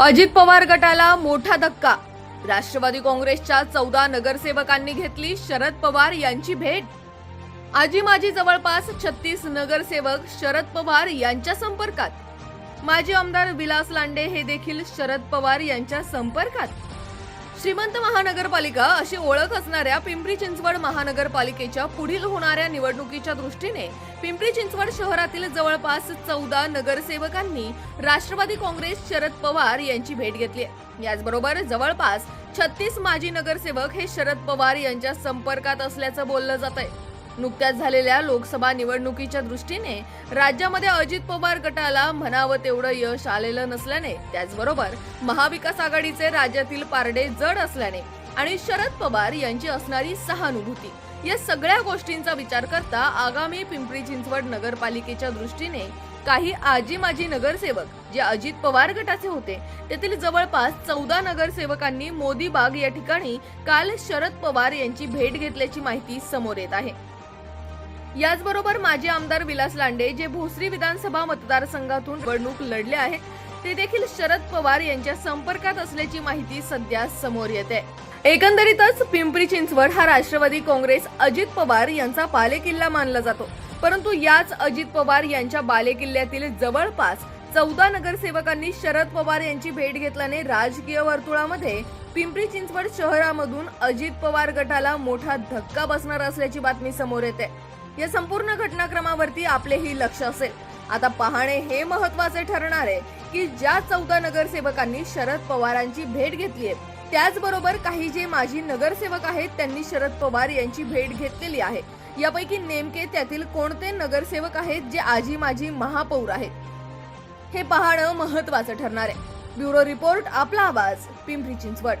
अजित पवार गटाला मोठा धक्का. राष्ट्रवादी काँग्रेसच्या चौदा नगरसेवकांनी घेतली शरद पवार यांची भेट. आजी माजी जवळपास छत्तीस नगरसेवक शरद पवार यांच्या संपर्कात. माजी आमदार विलास लांडे हे देखील शरद पवार यांच्या संपर्कात. श्रीमंत महानगरपालिका अशी ओळख असणाऱ्या पिंपरी चिंचवड महानगरपालिकेच्या पुढील होणाऱ्या निवडणुकीच्या दृष्टीने पिंपरी चिंचवड शहरातील जवळपास चौदा नगरसेवकांनी राष्ट्रवादी काँग्रेस शरद पवार यांची भेट घेतली आहे. याचबरोबर जवळपास छत्तीस माजी नगरसेवक हे शरद पवार यांच्या संपर्कात असल्याचं बोललं जात आहे नुकत्याच झालेल्या लोकसभा निवडणुकीच्या दृष्टीने राज्यामध्ये अजित पवार गटाला म्हणावं तेवढं यश आलेलं नसल्याने त्याचबरोबर महाविकास आघाडीचे राज्यातील पारडे जड असल्याने आणि शरद पवार यांची असणारी सहानुभूती या सगळ्या गोष्टींचा विचार करता आगामी पिंपरी चिंचवड नगरपालिकेच्या दृष्टीने काही आजी माजी नगरसेवक जे अजित पवार गटाचे होते तेथील जवळपास चौदा नगरसेवकांनी मोदी बाग या ठिकाणी काल शरद पवार यांची भेट घेतल्याची माहिती समोर येत आहे. याचबरोबर माजी आमदार विलास लांडे जे भोसरी विधानसभा मतदारसंघातून निवडणूक लढले आहेत ते देखील शरद पवार यांच्या संपर्कात असल्याची माहिती सध्या समोर येते. एकंदरीतच पिंपरी चिंचवड हा राष्ट्रवादी काँग्रेस अजित पवार यांचा बालेकिल्ला मानला जातो. परंतु याच अजित पवार यांच्या बालेकिल्ल्यातील जवळपास चौदा नगरसेवकांनी शरद पवार यांची भेट घेतल्याने राजकीय वर्तुळामध्ये पिंपरी चिंचवड शहरामधून अजित पवार गटाला मोठा धक्का बसणार असल्याची बातमी समोर येते. या संपूर्ण घटनाक्रमावरती आपलेही लक्ष असेल. आता पाहणे हे महत्त्वाचे ठरणार आहे की ज्या चौदा नगरसेवकांनी शरद पवारांची भेट घेतली आहे त्याचबरोबर काही जे माजी नगरसेवक आहेत त्यांनी शरद पवार यांची भेट घेतलेली आहे. यापैकी नेमके त्यातील कोणते नगरसेवक आहेत जे आजी माजी महापौर आहेत? हे पाहणं महत्वाचं ठरणार आहे. ब्युरो रिपोर्ट आपला आवाज पिंपरी चिंचवड.